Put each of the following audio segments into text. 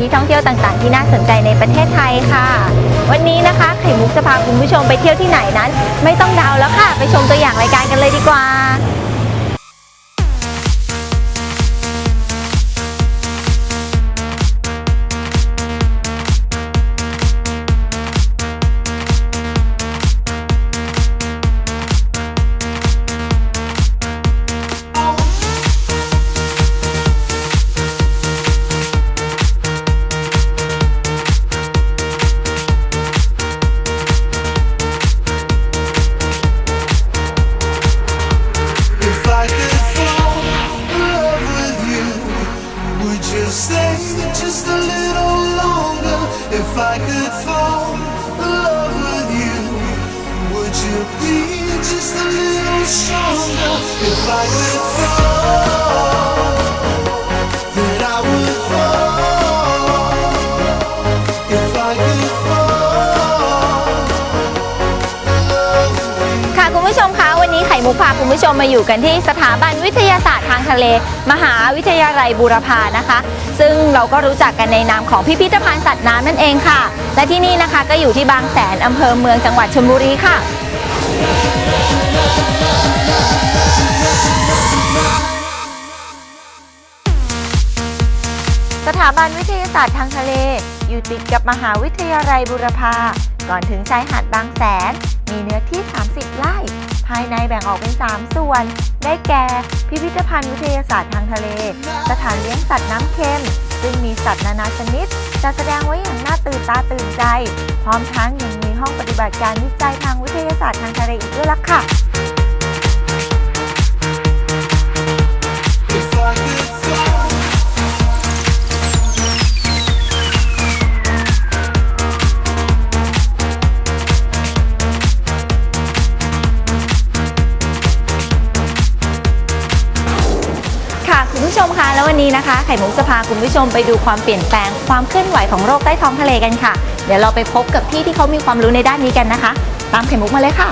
ที่ท่องเที่ยวต่างๆ ที่น่าสนใจในประเทศไทยค่ะ วันนี้นะคะไข่มุกจะพาคุณผู้ชมไปเที่ยวที่ไหนนั้น ไม่ต้องเดาแล้วค่ะ ไปชมตัวอย่างรายการกันเลยดีกว่า กันที่สถาบันวิทยาศาสตร์ทางทะเล มหาวิทยาลัยบูรพานะคะ ซึ่งเราก็รู้จักกันในนามของพิพิธภัณฑ์สัตว์น้ำนั่นเองค่ะ และที่นี่นะคะก็อยู่ที่บางแสนอำเภอเมืองจังหวัดชลบุรีค่ะสถาบันวิทยาศาสตร์ทางทะเล อยู่ติดกับมหาวิทยาลัยบุรพาก่อนถึงชายหาดบางแสน มีเนื้อที่ 30 ไร่ ภายในแบ่งออกเป็น 3 ส่วน ได้แก่ พิพิธภัณฑ์วิทยาศาสตร์ทางทะเล สถานเลี้ยงสัตว์น้ำเค็ม ซึ่งมีสัตว์นานาชนิดจะแสดงไว้อย่างน่าตื่นตาตื่นใจ พร้อมทั้งยังมีห้องปฏิบัติการวิจัยทางวิทยาศาสตร์ทางทะเลอีกด้วยล่ะค่ะ นี้นะคะ ไข่มุกจะพาคุณผู้ชมไปดูความเปลี่ยนแปลงความเคลื่อนไหวของโรคใต้ท้องทะเลกันค่ะ เดี๋ยวเราไปพบกับพี่ที่เขามีความรู้ในด้านนี้กันนะคะ ตามไข่มุกมาเลยค่ะ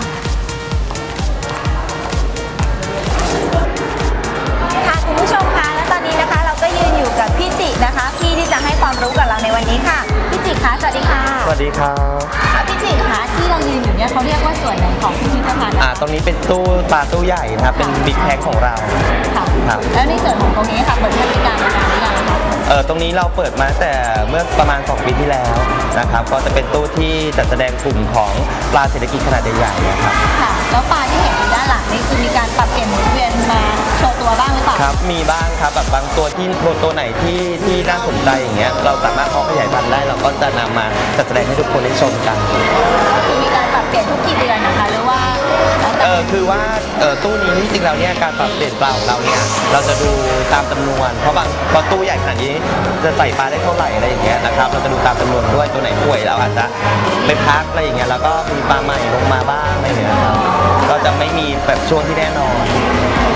ค่ะคุณผู้ชมคะและตอนนี้นะคะ เราก็ยืนอยู่กับพี่จินะคะ พี่ที่จะให้ความรู้กับเราในวันนี้ค่ะ จิคะสวัสดีค่ะสวัสดีครับค่ะพี่จิคะที่เรายืนอยู่เนี่ยเขาเรียกว่าส่วนไหนของพิพิธภัณฑ์อ่าตรงนี้เป็นตู้ปลาตู้ใหญ่นะครับเป็นบิ๊กแท็กของเราค่ะครับแล้วในส่วนของตรงนี้ค่ะเปิดให้บริการมานานหรือยังคะ เออตรงนี้เราเปิดมาตั้งแต่เมื่อประมาณ 2 ปีที่แล้วนะครับ ก็จะเป็นตู้ที่จัดแสดงกลุ่มของปลาเศรษฐกิจขนาดใหญ่ๆนะครับค่ะแล้วปลาที่เห็นอยู่ด้านหลังนี่คือมีการปรับเปลี่ยนหมุนเวียนมาโชว์ตัวบ้างหรือเปล่าครับมีบ้างครับแบบบางตัวที่ตัวตัวไหนที่ที่น่าสนใจอย่างเงี้ยเราสามารถเพาะขยายพันธุ์ได้เราก็จะนำมาจัดแสดงให้ทุกคนได้ชมกันคือมีการปรับเปลี่ยนทุกกี่เดือนนะคะหรือว่าแล้วแต่เออคือว่าเออตู้นี้จริงๆเราเนี่ยการปรับเปลี่ยนเปล่าของเราเนี่ยเราจะดูตามจำนวน เพราะบางเพราะตู้ใหญ่ขนาดนี้จะใส่ปลาได้เท่าไหร่อะไรอย่างเงี้ยนะครับเราจะดูตามจำนวนด้วยตัวไหนป่วยเราอาจจะไปพักอะไรอย่างเงี้ยแล้วก็มีปลาใหม่ลงมาบ้างอะไรอย่างเงี้ยครับก็จะไม่มีแบบช่วงที่แน่นอน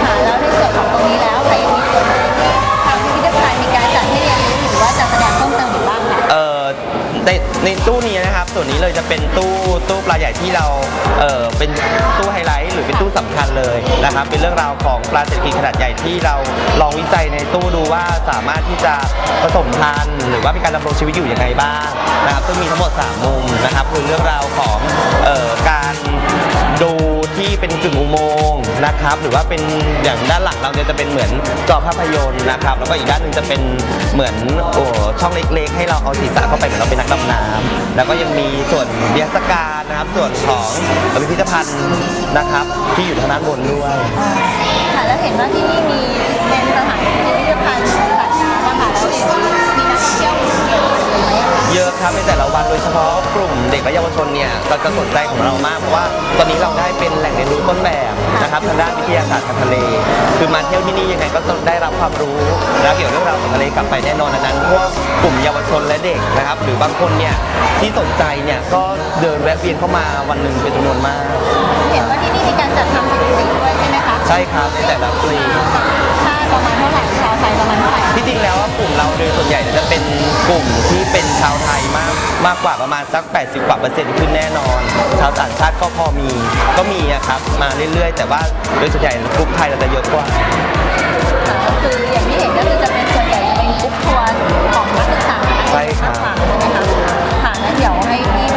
ค่ะแล้วในส่วนของตรงนี้แล้วค่ะยังมีส่วนไหนที่ทางพิพิธภัณฑ์มีการจัดให้เรียนรู้หรือว่าจัดแสดงเพิ่มเติมอีกบ้างคะเอ่อในในตู้นี้ นะครับ ส่วนนี้เลยจะเป็นตู้ตู้ปลาใหญ่ที่เราเออเป็นตู้ไฮไลท์หรือเป็นตู้สำคัญเลยนะครับ เป็นเรื่องราวของปลาเศรษฐกิจขนาดใหญ่ที่เราลองวิจัยในตู้ดูว่าสามารถที่จะผสมพันธุ์หรือว่ามีการดำรงชีวิตอยู่ยังไงบ้างนะครับซึ่งมีทั้งหมด 3 มุมนะครับ คือเรื่องราวของเอ่อการดูที่เป็นกึ่งอุโมงค์นะครับ หรือว่าเป็นอย่างด้านหลังเราเนี่ยจะเป็นเหมือนจอภาพยนตร์นะครับ แล้วก็อีกด้านหนึ่งจะเป็นเหมือนโอ้ช่องเล็กๆ ให้เราเอาศีรษะเข้าไปเหมือนเราเป็นนักดำน้ำแล้วก็ยังมีส่วนเบียสการนะครับ ส่วนของพิพิธภัณฑ์นะครับ ที่อยู่ทางด้านบนด้วย ค่ะ แล้วเห็นว่าที่นี่มีเป็นสถานพิพิธภัณฑ์สัตว์น้ำอะค่ะแล้วเห็นมีนักท่องเที่ยวเยอะเลยไหมอะคะเยอะครับในแต่ละวันโดยเฉพาะกลุ่มเด็กและเยาวชนเนี่ยก็จะสนใจของเรามากเพราะว่าตอนนี้เราได้เป็นแหล่งเรียนรู้ต้นแบบนะครับทางด้านวิทยาศาสตร์ทางทะเล คือมาเที่ยวที่นี่ยังไงก็ต้องได้รับความรู้แล้วเกี่ยวกับเรื่องราวของทะเลกลับไปแน่นอนดังนั้นพวกกลุ่มเยาวชนและเด็กนะครับ หรือบางคนเนี่ยที่สนใจเนี่ยก็เดินแวะเวียนเข้ามาวันหนึ่งเป็นจำนวนมาก เห็นว่าที่นี่มีการจัดทำสถิติด้วยใช่ไหมคะ ใช่ครับในแต่ละปี ค่าประมาณเท่าไหร่ชาว ไปประมาณเท่าไหร่ที่จริงแล้วกลุ่มเราโดยส่วนใหญ่จะเป็นกลุ่มที่เป็นชาวไทยมากมากกว่าประมาณสัก 80 กว่าเปอร์เซ็นต์ขึ้นแน่นอน ชาวต่างชาติก็พอมีก็มีนะครับมาเรื่อยๆ แต่ว่าโดยส่วนใหญ่กลุ่มไทยเราจะเยอะกว่า คืออย่างที่เห็นก็จะเป็นส่วนใหญ่เป็นกลุ่มทัวร์ของนักศึกษาใช่ครับค่ะงั้นเดี๋ยวให้พี่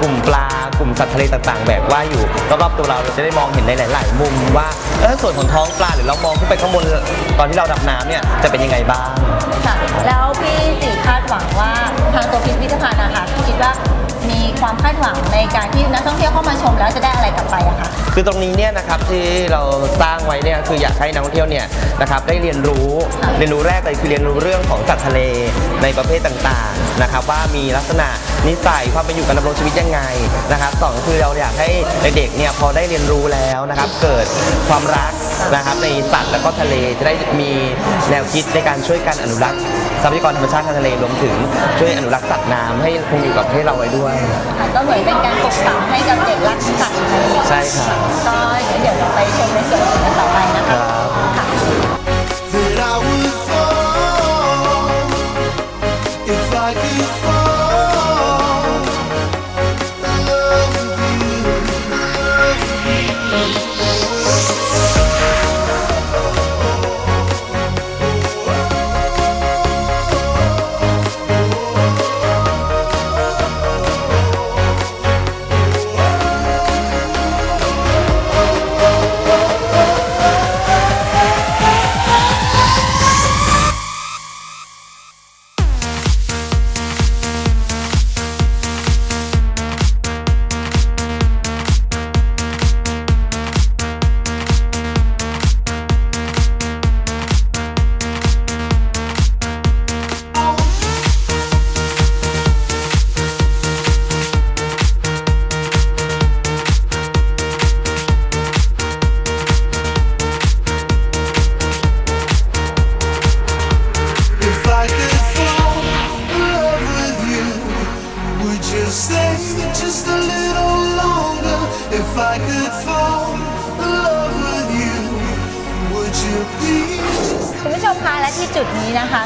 กลุ่มปลากลุ่มสัตว์ทะเลต่างๆ แบกว่ายอยู่รอบๆตัวเราเราจะได้มองเห็นในหลาย ๆ มุมว่าเออส่วนของท้องปลาหรือเรามองขึ้นไปข้างบนตอนที่เราดำน้ำเนี่ยจะเป็นยังไงบ้าง ค่ะ แล้วพี่สิคาดหวังว่าทางตัวพิพิธภัณฑ์นะคะคิดว่ามีความคาดหวังในการที่นักท่องเที่ยวเข้ามาชมแล้วจะได้อะไรกลับไปอะคะคือตรงนี้เนี่ยนะครับที่เราสร้างไว้เนี่ยคืออยากให้นักท่องเที่ยวเนี่ยนะครับได้เรียนรู้ค่ะเรียนรู้แรกเลยคือเรียนรู้เรื่องของสัตว์ทะเลในประเภทต่างๆนะครับว่ามีลักษณะนิสัยความเป็นอยู่การดำรงชีวิตยังไงนะครับสองคือเราอยากให้เด็กๆเนี่ยพอได้เรียนรู้แล้วนะครับเกิดความรักนะครับในสัตว์แล้วก็ทะเลจะได้มีแนวคิดในการช่วยกันอนุรักษ์ทรัพยากรธรรมชาติทางทะเลรวมถึงช่วยอนุรักษ์สัตว์น้ำให้คงอยู่กับประเทศเราไว้ด้วยค่ะก็เหมือนเป็นการปลูกฝังให้กับเด็กรักสัตว์อะไรอย่างเงี้ยใช่ครับก็เดี๋ยวเราไปชมในส่วนอื่นกันต่อไปนะคะ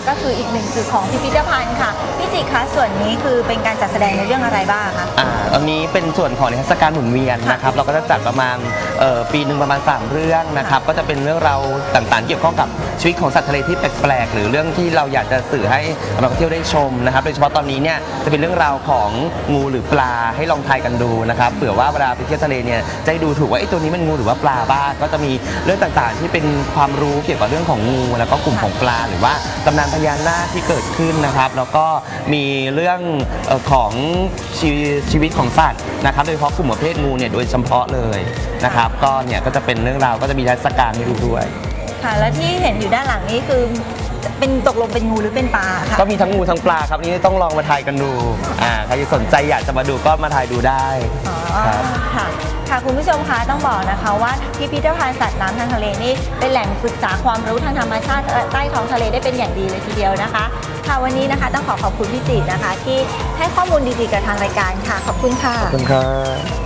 ก็คืออีกหนึ่งจุดของพิพิธภัณฑ์ค่ะพี่จิคะส่วนนี้คือเป็นการจัดแสดงในเรื่องอะไรบ้างคะอ่าตอนนี้เป็นส่วนของนิทรรศการหมุนเวียนนะครับเราก็จะจัดประมาณเอ่อปีหนึ่งประมาณ 3 เรื่องนะครับก็จะเป็นเรื่องราวต่างๆ เกี่ยวข้องกับชีวิตของสัตว์ทะเลที่แปลกๆหรือเรื่องที่เราอยากจะสื่อให้นักท่องเที่ยวได้ชมนะครับโดยเฉพาะตอนนี้เนี่ยจะเป็นเรื่องราวของงูหรือปลาให้ลองทายกันดูนะครับเผื่อว่าเวลาไปเที่ยวทะเลเนี่ยจะได้ดูถูกว่าไอ้ตัวนี้มันงูหรือว่าปลาบ้างก็จะมีเรื่องต่างๆ ที่เป็นความรู้เกี่ยวกับเรื่องของงู แล้วก็กลุ่มของปลาหรือว่าตำนานพญานาคที่เกิดขึ้นนะครับ แล้วก็มีเรื่องเอ่อของชีชีวิตของสัตว์นะครับโดยเฉพาะกลุ่มประเภทงูเนี่ยโดยเฉพาะเลยนะครับ ก็เนี่ยก็จะเป็นเรื่องราวก็จะมีเทรรศการให้ดูด้วยค่ะและที่เห็นอยู่ด้านหลังนี้คือเป็นตกลงเป็นงูหรือเป็นปลาคะก็มีทั้งงูทั้งปลาครับนี่ต้องลองมาทายกันดูอ่าใครสนใจอยากจะมาดูก็มาทายดูได้อ๋อครับค่ะ ค่ะคุณผู้ชมคะต้องบอกนะคะว่าพิพิธภัณฑ์สัตว์น้ำทางทะเลนี่เป็นแหล่งศึกษาความรู้ทางธรรมชาติใต้ท้องทะเลได้เป็นอย่างดีเลยทีเดียวนะคะค่ะวันนี้นะคะต้องขอขอบคุณพี่จินะคะ ที่ให้ข้อมูลดีๆกับทางรายการค่ะ ขอบคุณค่ะขอบคุณครับ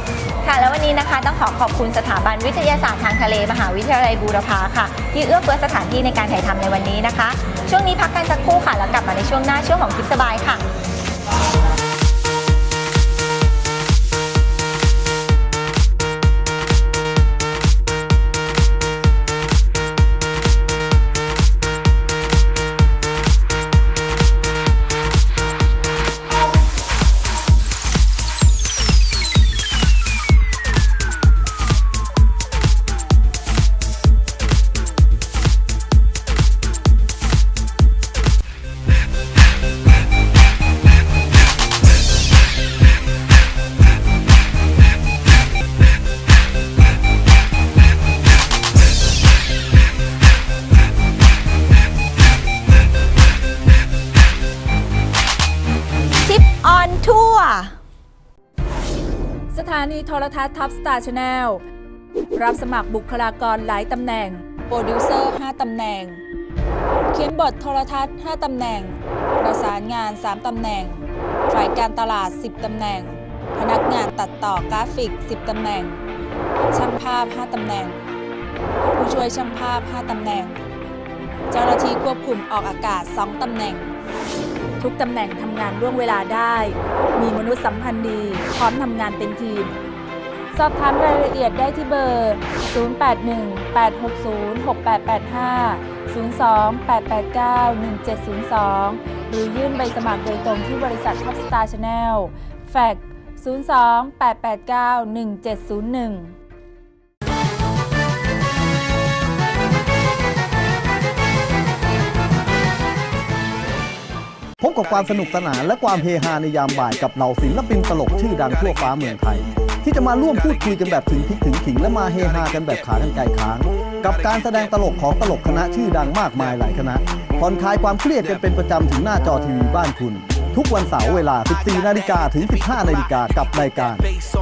ค่ะแล้ววันนี้นะคะต้องขอขอบคุณสถาบันวิทยาศาสตร์ทางทะเลมหาวิทยาลัยบูรพาค่ะ ที่เอื้อเฟื้อสถานที่ในการถ่ายทำในวันนี้นะคะ ช่วงนี้พักกันสักครู่ค่ะแล้วกลับมาในช่วงหน้าช่วงของคลิปสบายค่ะานีโทรทัศน์ท็อปสตาร์ชาแนลรับสมัครบุคลากรหลายตำแหน่ง โปรดิวเซอร์ 5 ตำแหน่ง เขียนบทโทรทัศน์ 5 ตำแหน่ง ประสานงาน 3 ตำแหน่ง ฝ่ายการตลาด 10 ตำแหน่ง พนักงานตัดต่อกราฟิก 10 ตำแหน่ง ช่างภาพ 5 ตำแหน่ง ผู้ช่วยช่างภาพ 5 ตำแหน่ง เจ้าหน้าที่ควบคุมออกอากาศ 2 ตำแหน่ง ทุกตำแหน่งทำงานร่วมเวลาได้ มีมนุษยสัมพันธ์ดี พร้อมทำงานเป็นทีม สอบถามรายละเอียดได้ที่เบอร์ 0818606885 028891702 หรือยื่นใบสมัครโดยตรงที่บริษัท Top Star Channel แฟก02-889-1701 บกับความสนุกสนานและความเฮฮาในยามบ่ายกับเหล่าศิลปินตลกชื่อดังทั่วฟ้าเมืองไทย ที่จะมาร่วมพูดคุยกันแบบถึงพริกถึงขิงและมาเฮฮากันแบบขากันไกลค้าง กับการแสดงตลกของตลกคณะชื่อดังมากมายหลายคณะผ่อนคลายความเครียดกันเป็นประจำถึงหน้าจอทีวีบ้านคุณ ทุกวันเสาร์เวลา 14 นาฬิกาถึง 15 นาฬิกากับรายการ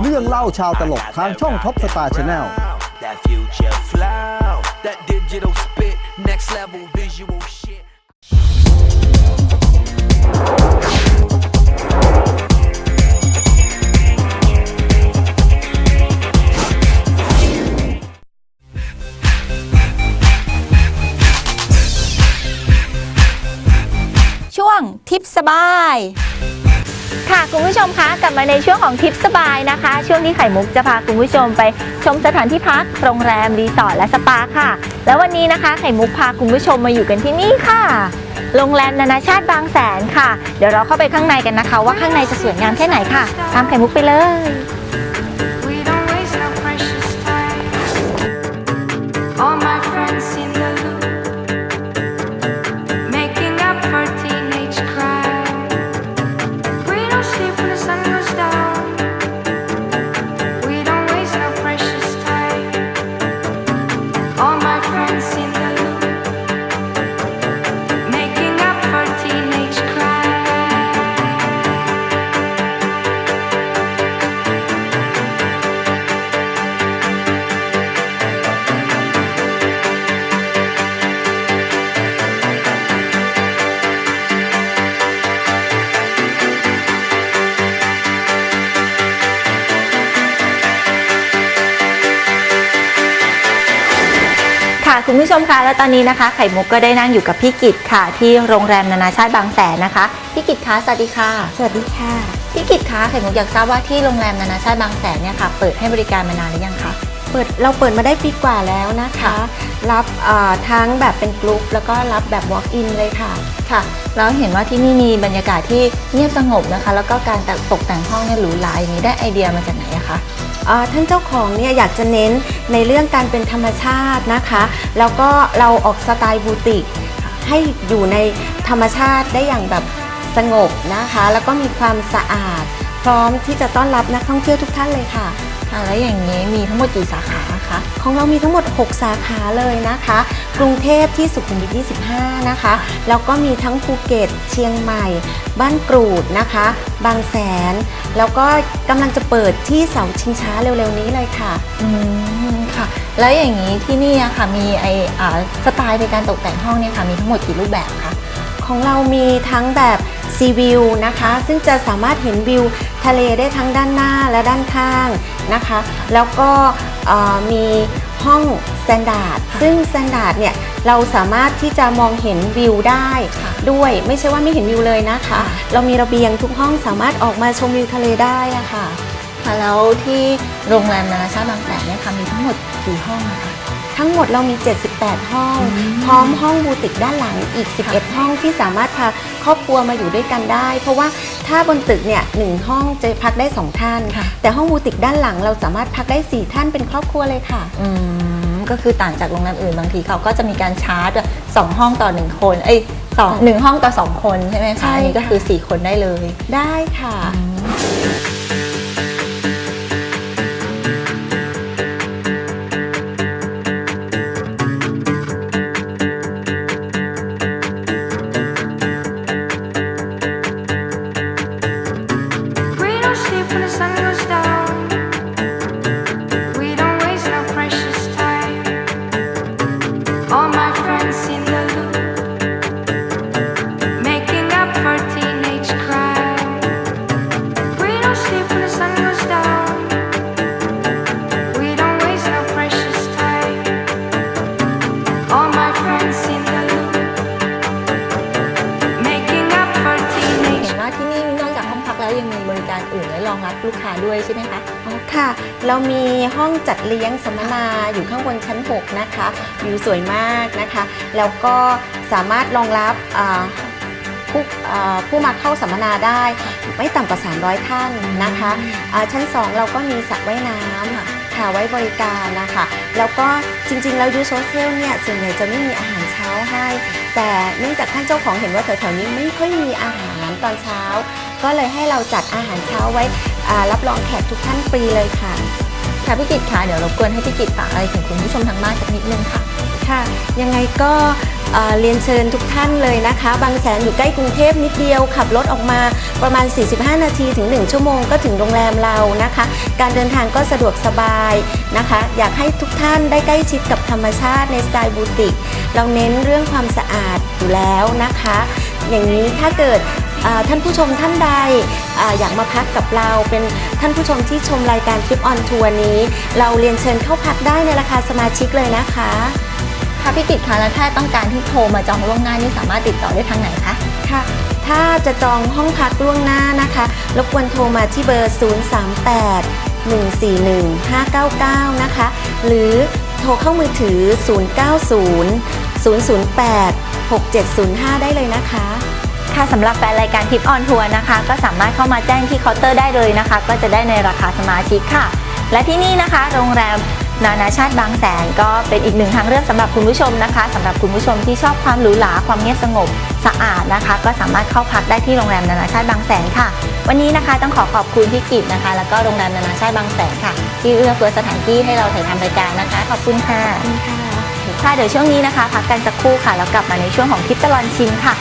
เรื่องเล่าชาวตลกทางช่องท็อปสตาร์ชาแนล That future flow, that digital spit, next level visual shit. ช่วงทิปสบาย ค่ะคุณผู้ชมคะกลับมาในช่วงของทิปสบายนะคะ ช่วงนี้ไข่มุกจะพาคุณผู้ชมไปชมสถานที่พักโรงแรมรีสอร์ทและสปาค่ะ แล้ววันนี้นะคะไข่มุกพาคุณผู้ชมมาอยู่กันที่นี่ค่ะ โรงแรมนานาชาติบางแสนค่ะ เดี๋ยวเราเข้าไปข้างในกันนะคะ ว่าข้างในจะสวยงามแค่ไหนค่ะ ตามไข่มุกไปเลย ผู้ชมคะและตอนนี้นะคะ ไข่มุกก็ได้นั่งอยู่กับพี่กิตค่ะ ที่โรงแรมนานาชาติบางแสนนะคะพี่กิตคะสวัสดีค่ะ สวัสดีค่ะพี่กิตคะไข่มุกอยากทราบว่าที่โรงแรมนานาชาติบางแสนเนี่ยค่ะเปิดให้บริการมานานหรือยังคะเปิดเราเปิดมาได้ปีกว่าแล้วนะคะค่ะรับเอ่อทั้งแบบเป็นกลุ่มแล้วก็รับแบบ walk in เลยค่ะค่ะแล้วเห็นว่าที่นี่มีบรรยากาศที่เงียบสงบนะคะ แล้วก็การตกแต่งห้องเนี่ยหรูหราอย่างนี้ได้ไอเดียมาจากไหนอะคะเอ่อ ท่านเจ้าของเนี่ยอยากจะเน้นในเรื่องการเป็นธรรมชาตินะคะ แล้วก็เราออกสไตล์บูติกให้อยู่ในธรรมชาติได้อย่างแบบสงบนะคะ แล้วก็มีความสะอาด พร้อมที่จะต้อนรับนักท่องเที่ยวทุกท่านเลยค่ะค่ะแล้วอย่างนี้มีทั้งหมดกี่สาขา คะ ของเรามีทั้งหมด 6 สาขาเลยนะคะ กรุงเทพที่สุขุมวิท 25 นะคะ แล้วก็มีทั้งภูเก็ต เชียงใหม่ บ้านกรูดนะคะ บางแสน แล้วก็กำลังจะเปิดที่เสาชิงช้าเร็วๆนี้เลยค่ะ อืมค่ะ แล้วอย่างนี้ที่นี่อะค่ะมีไออ่าสไตล์ในการตกแต่งห้องเนี่ยค่ะมีทั้งหมดกี่รูปแบบคะ ของเรามีทั้งแบบซีวิวนะคะ ซึ่งจะสามารถเห็นวิวทะเลได้ทั้งด้านหน้าและด้านข้างนะคะ แล้วก็เอ่อ มีห้องสแตนดาร์ดซึ่งสแตนดาร์ดเนี่ยเราสามารถที่จะมองเห็นวิวได้ค่ะด้วยไม่ใช่ว่าไม่เห็นวิวเลยนะคะค่ะเรามีระเบียงทุกห้องสามารถออกมาชมวิวทะเลได้อะค่ะค่ะแล้วที่โรงแรมนานาชาติบางแสนเนี่ยค่ะมีทั้งหมดกี่ห้องอะคะทั้งหมดเรามี 78 ห้องอืมพร้อมห้องบูติกด้านหลังอีก 11 ห้องที่สามารถพาครอบครัวมาอยู่ด้วยกันได้ เพราะว่า ถ้าบนตึกเนี่ยหนึ่งห้องจะพักได้ 2 ท่านค่ะแต่ห้องบูติกด้านหลังเราสามารถพักได้ 4 ท่านเป็นครอบครัวเลยค่ะอืมก็คือต่างจากโรงแรมอื่นบางทีเขาก็จะมีการชาร์จอะสองห้องต่อหนึ่งคนเอ้ยสองหนึ่งห้องต่อสองคนใช่ไหมใช่คะอันนี้ก็ค่ะคือสี่คนได้เลย ได้ค่ะ องพักแล้วยังมีบริการอื่นไว้รองรับลูกค้าด้วยใช่ไหมคะอ๋อค่ะ เรามีห้องจัดเลี้ยงสัมมนาอยู่ข้างบนชั้น 6 นะคะวิวสวยมากนะคะ แล้วก็สามารถรองรับผู้ผู้มาเข้าสัมมนาได้ ไม่ต่ำกว่า 300 ท่านนะคะชั้น 2 เราก็มีสระว่ายน้ำค่ะไว้บริการนะคะ แล้วก็จริงๆ แล้วยูโซเทลเนี่ยส่วนใหญ่จะไม่มีอาหารเช้าให้ แต่เนื่องจากท่านเจ้าของเห็นว่าแถวๆนี้ไม่ค่อยมีอาหารตอนเช้า ก็เลยให้เราจัดอาหารเช้าไว้อ่ารับรองแขกทุกท่านฟรีเลยค่ะ ค่ะพี่กิตค่ะเดี๋ยวรบกวนให้พี่กิตฝากอะไรถึงคุณผู้ชมทางบ้านสักนิดนึงค่ะค่ะ ยังไงก็เอ่อเรียนเชิญทุกท่านเลยนะคะ บางแสนอยู่ใกล้กรุงเทพนิดเดียว ขับรถออกมาประมาณ 45 นาทีถึง 1 ชั่วโมงก็ถึงโรงแรมเรานะคะ การเดินทางก็สะดวกสบายนะคะ อยากให้ทุกท่านได้ใกล้ชิดกับธรรมชาติในสไตล์บูติก เราเน้นเรื่องความสะอาดอยู่แล้วนะคะ อย่างนี้ถ้าเกิดอ่า ท่านผู้ชมท่านใดอาอยากมาพักกับเราเป็นท่านผู้ชมที่ชมรายการทริปออนทัวร์นี้ เราเรียนเชิญเข้าพักได้ในราคาสมาชิกเลยนะคะค่ะพี่กิตค่ะแล้วถ้าต้องการที่โทรมาจองล่วงหน้านี่สามารถติดต่อได้ทางไหนคะค่ะถ้าจะจองห้องพักล่วงหน้านะคะรบกวนโทรมาที่เบอร์ 038 141 599 นะคะ หรือโทรเข้ามือถือ 090 008 6705 ได้เลยนะคะ ค่ะสำหรับแฟนรายการทิปออนทัวร์นะคะ ก็สามารถเข้ามาแจ้งที่เคาน์เตอร์ได้เลยนะคะ ก็จะได้ในราคาสมาชิกค่ะ และที่นี่นะคะ โรงแรมนานาชาติบางแสนก็เป็นอีกหนึ่งทางเลือกสำหรับคุณผู้ชมนะคะสำหรับคุณผู้ชมที่ชอบความหรูหราความเงียบสงบสะอาดนะคะ ก็สามารถเข้าพักได้ที่โรงแรมนานาชาติบางแสนค่ะ วันนี้นะคะต้องขอขอบคุณพี่กิตนะคะ แล้วก็โรงแรมนานาชาติบางแสนค่ะ ที่เอื้อเฟื้อสถานที่ให้เราถ่ายทำรายการนะคะ ขอบคุณค่ะขอบคุณค่ะค่ะเดี๋ยวช่วงนี้นะคะ พักกันสักครู่ค่ะแล้วกลับมาในช่วงของทิปตลอนชิมค่ะ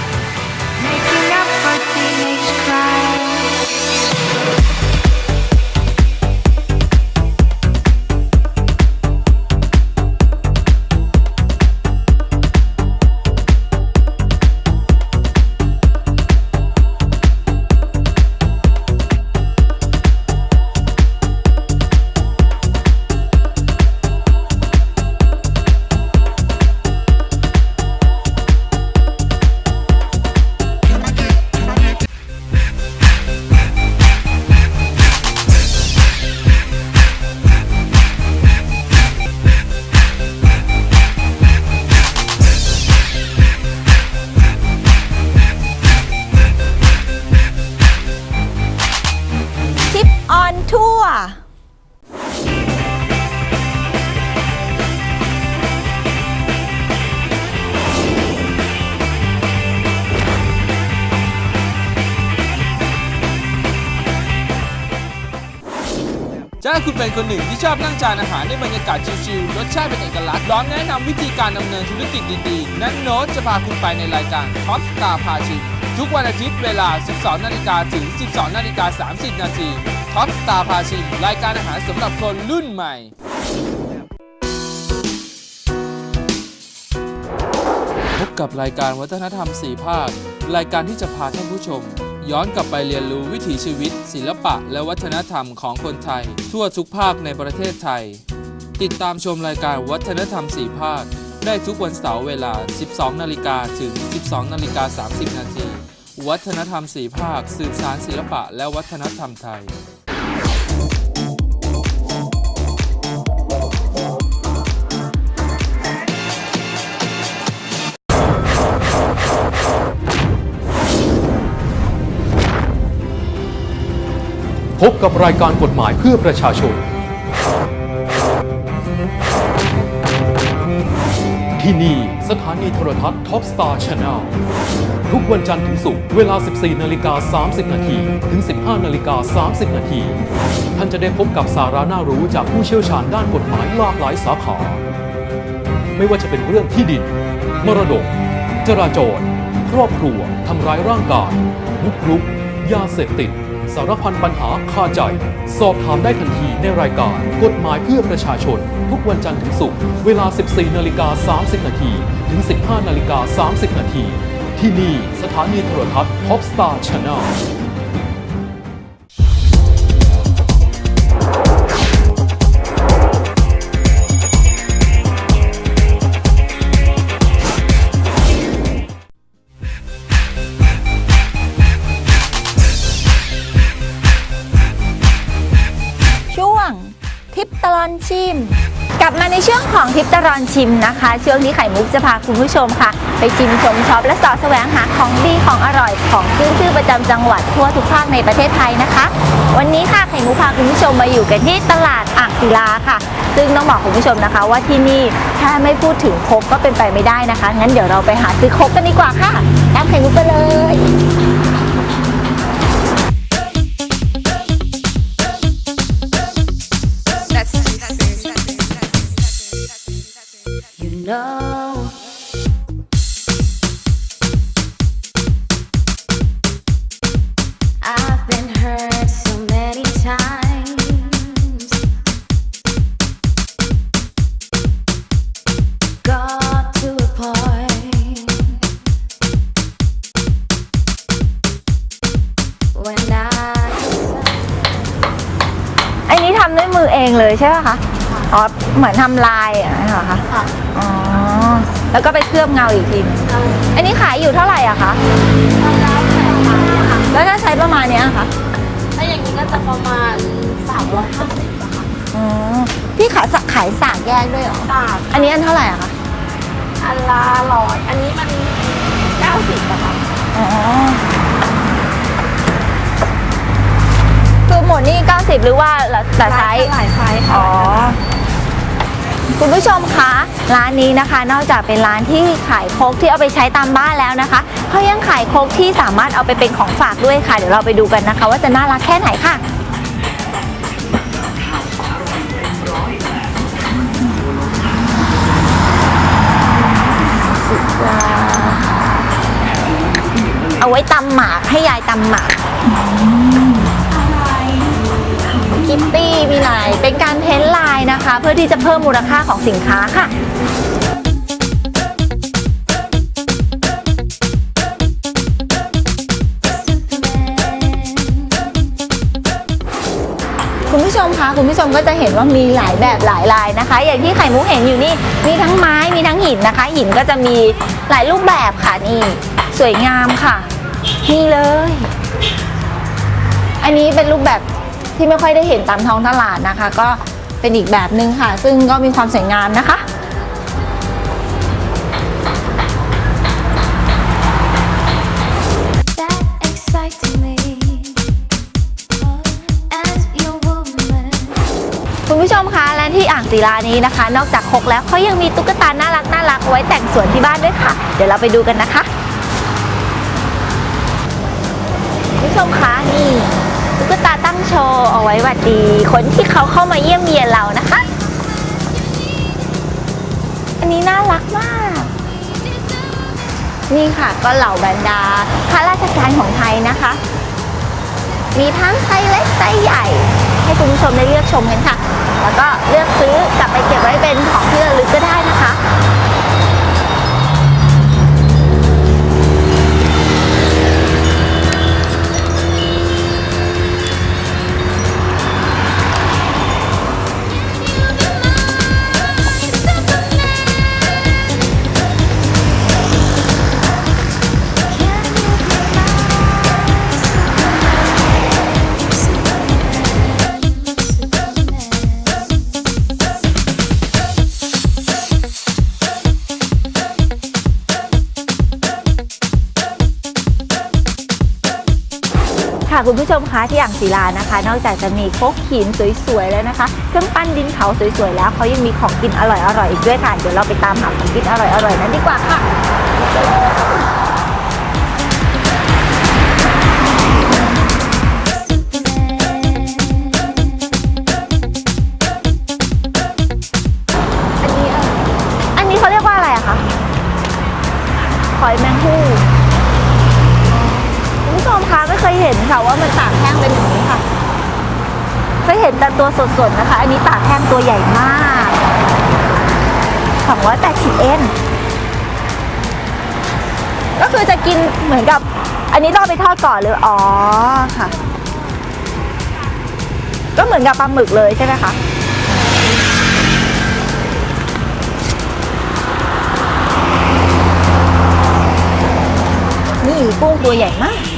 ถ้าคุณเป็นคนหนึ่งที่ชอบนั่งจานอาหารในบรรยากาศชิลๆรสชาติเป็นเอกลักษณ์ร้อมแนะนำวิธีการดำเนินธุรกิจดีๆ นั้นโน้ตจะพาคุณไปในรายการ Top Star พาชิมทุกวันอาทิตย์เวลา 12 นาฬิกาถึง 12 นาฬิกา 30 นาที Top Star พาชิมรายการอาหารสำหรับคนรุ่นใหม่พบกับรายการวัฒนธรรม4ภาค รายการที่จะพาท่านผู้ชม ย้อนกลับไปเรียนรู้วิถีชีวิต ศิลปะ และวัฒนธรรมของคนไทย ทั่วทุกภาคในประเทศไทย ติดตามชมรายการวัฒนธรรม4ภาค ได้ทุกวันเสาร์เวลา 12 นาฬิกาถึง 12 นาฬิกา 30 นาที วัฒนธรรม4ภาค สื่อสารศิลปะ และวัฒนธรรมไทย พบกับรายการกฎหมายเพื่อประชาชน ที่นี่สถานีโทรทัศน์ Top Star Channel ทุกวันจันทร์ถึงศุกร์เวลา 14 นาฬิกา 30 นาทีถึง 15 นาฬิกา 30 นาที ท่านจะได้พบกับสาระน่ารู้จากผู้เชี่ยวชาญด้านกฎหมายหลากหลายสาขา ไม่ว่าจะเป็นเรื่องที่ดิน มรดก จราจร ครอบครัว ทำร้ายร่างกายบุกรุก ยาเสพติด สารพันปัญหาคาใจ สอบถามได้ทันทีในรายการ กฎหมายเพื่อประชาชน ทุกวันจันทร์ถึงศุกร์เวลา 14นาฬิกา30นาทีถึง 15นาฬิกา30นาทีที่นี่สถานีโทรทัศน์ Top Star Channel ช่วง ในช่วงของทิปตรอนชิมนะคะ ช่วงนี้ไข่มุกจะพาคุณผู้ชมค่ะ ไปชิมชมช็อปและสอแสวงหาของดีของอร่อยของขึ้นชื่อประจำจังหวัดทั่วทุกภาคในประเทศไทยนะคะ วันนี้ค่ะไข่มุกพาคุณผู้ชมมาอยู่กันที่ตลาดอ่างศิลาค่ะ ซึ่งต้องบอกคุณผู้ชมนะคะ ว่าที่นี่ถ้าไม่พูดถึงครกก็เป็นไปไม่ได้นะคะงั้นเดี๋ยวเราไปหาซื้อครกกันดีกว่าค่ะตามไข่มุกไปเลย เหมือนทำลายอะเหรอคะอ๋อแล้วก็ไปเคลือบเงาอีกทีนึงอันนี้ขายอยู่เท่าไหร่อะคะแล้วถ้าใช้ประมาณเนี้ยคะถ้าอย่างนี้ก็จะประมาณ350อะค่ะอ๋อพี่ขายสขายสากแยกด้วยเหรอบาทอันนี้อันเท่าไหร่อะคะอันละร้อยอันนี้มัน90อะค่ะอ๋อคือหมดนี่90 หรือว่าแต่ไซส์ หลายไซส์ค่ะ อ๋อ คุณผู้ชมคะร้านนี้นะคะ นอกจากเป็นร้านที่ขายโคกที่เอาไปใช้ตามบ้านแล้วนะคะเขายังขายโคกที่สามารถเอาไปเป็นของฝากด้วยค่ะ เดี๋ยวเราไปดูกันนะคะ ว่าจะน่ารักแค่ไหนค่ะเอาไว้ตำหมากให้ยายตำหมาก กิตตี้มีลายเป็นการเพ้นลายนะคะ เพื่อที่จะเพิ่มมูลค่าของสินค้าค่ะคุณผู้ชมคะคุณผู้ชมก็จะเห็นว่ามีหลายแบบหลายลายนะคะ อย่างที่ไข่มุกเห็นอยู่นี่มีทั้งไม้มีทั้งหินนะคะ หินก็จะมีหลายรูปแบบค่ะนี่สวยงามค่ะนี่เลย อันนี้เป็นรูปแบบ ที่ไม่ค่อยได้เห็นตามท้องตลาดนะคะ ก็เป็นอีกแบบหนึ่งค่ะ ซึ่งก็มีความสวยงามนะคะ that excited me as your woman. คุณผู้ชมคะและที่อ่างศิลานี้นะคะ นอกจากครกแล้วเขายังมีตุ๊กตาน่ารักน่ารักไว้แต่งสวนที่บ้านด้วยค่ะ เดี๋ยวเราไปดูกันนะคะคุณผู้ชมคะนี่ ตุ๊กตาตั้งโชว์เอาไว้หวัดดีคนที่เขาเข้ามาเยี่ยมเยียนเรานะคะ อันนี้น่ารักมาก นี่ค่ะก็เหล่าบรรดาข้าราชการของไทยนะคะ มีทั้งไซส์เล็กไซส์ใหญ่ ให้คุณผู้ชมได้เลือกชมกันค่ะ แล้วก็เลือกซื้อกลับไปเก็บไว้เป็นของที่ระลึกก็ได้นะคะ คุณผู้ชมคะที่อ่างศิลานะคะ นอกจากจะมีโคกหินสวยๆแล้วนะคะ เครื่องปั้นดินเผาสวยๆแล้วเขายังมีของกินอร่อยๆอีกด้วยค่ะ เดี๋ยวเราไปตามหาของกินอร่อยๆนั้นดีกว่าค่ะ ตัวสดๆนะคะ อันนี้ตากแห้งตัวใหญ่มากสองร้อยแปดสิบเอ็นก็คือจะกินเหมือนกับ อันนี้ต้องไปทอดก่อนหรือ อ๋อค่ะ ก็เหมือนกับปลาหมึกเลยใช่ไหมคะนี่กุ้งตัวใหญ่มาก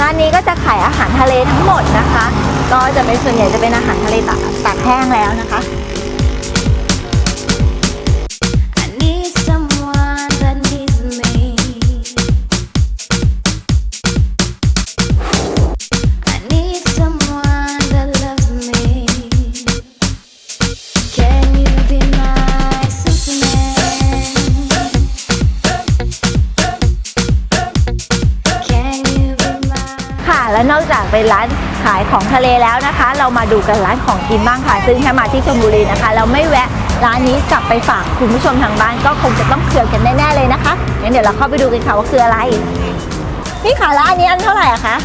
ร้านนี้ก็จะขายอาหารทะเลทั้งหมดนะคะ ก็จะเป็นส่วนใหญ่จะเป็นอาหารทะเลตากตากแห้งแล้วนะคะ และนอกจากเป็นร้านขายของทะเลแล้วนะคะ เรามาดูกันร้านของกินบ้างค่ะ ซึ่งถ้ามาที่ชลบุรีนะคะ เราไม่แวะร้านนี้กลับไปฝากคุณผู้ชมทางบ้านก็คงจะต้องเคืองกันแน่ๆเลยนะคะงั้นเดี๋ยวเราเข้าไปดูกันค่ะว่าคืออะไรพี่ขาแล้วอันนี้อันเท่าไหร่อะคะ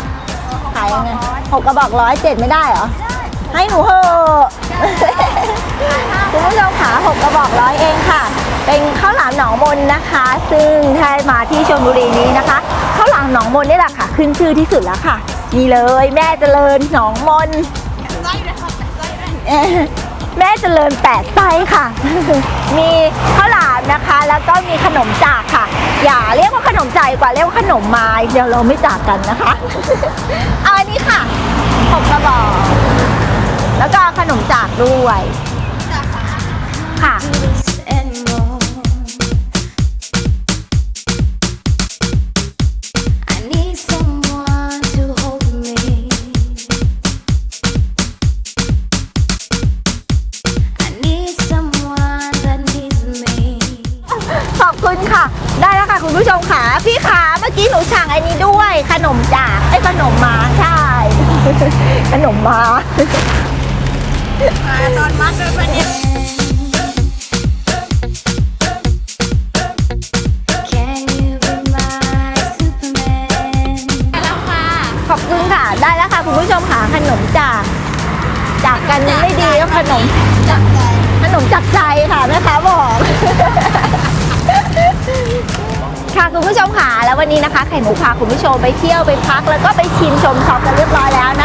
ขายยังไงหกกระบอกร้อยเจ็ดไม่ได้เหรอให้หนูเหอะคุณผู้ชมขาหกกระบอกร้อยเองค่ะ เป็นข้าวหลามหนองมนนะคะ ซึ่งถ้ามาที่ชลบุรีนี้นะคะข้าวหลามหนองมนนี่แหละค่ะ ขึ้นชื่อที่สุดแล้วค่ะ นี่เลยแม่เจริญหนองมนเอ่อแม่เจริญแปดไส้ค่ะ มีข้าวหลามนะคะ แล้วก็มีขนมจากค่ะ อย่าเรียกว่าขนมจากดีกว่าเรียกว่าขนมไม้เดี๋ยวเราไม่จากกันนะคะเอาอันนี้ค่ะหกกระบอก แล้วก็ขนมจากด้วย ขนมมาตอนมัดด้วยปะเนี่ย Can you be my Superman? แล้วค่ะขอบคุณค่ะ ได้แล้วค่ะ คุณผู้ชมค่ะขนมจากจากกันไม่ดีก็ขนมจับใจขนมจับใจค่ะแม่ค้าบอกค่ะคุณผู้ชมค่ะแล้ววันนี้นะคะไข่มุกพาคุณผู้ชมไปเที่ยวไปพักแล้วก็ไปชิมชมช็อปกันเรียบร้อยแล้วน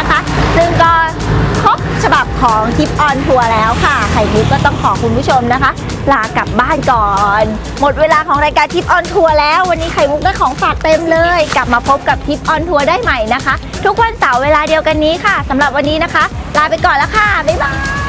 ะคะซึ่งก็ครบ ฉบับของทิปออนทัวร์แล้วค่ะ ไข่มุกก็ต้องขอคุณผู้ชมนะคะ ลากลับบ้านก่อน หมดเวลาของรายการทิปออนทัวร์แล้ว วันนี้ไข่มุกได้ของฝากเต็มเลย กลับมาพบกับทิปออนทัวร์ได้ใหม่นะคะ ทุกวันเสาร์เวลาเดียวกันนี้ค่ะสำหรับวันนี้นะคะ ลาไปก่อนแล้วค่ะ บ๊ายบาย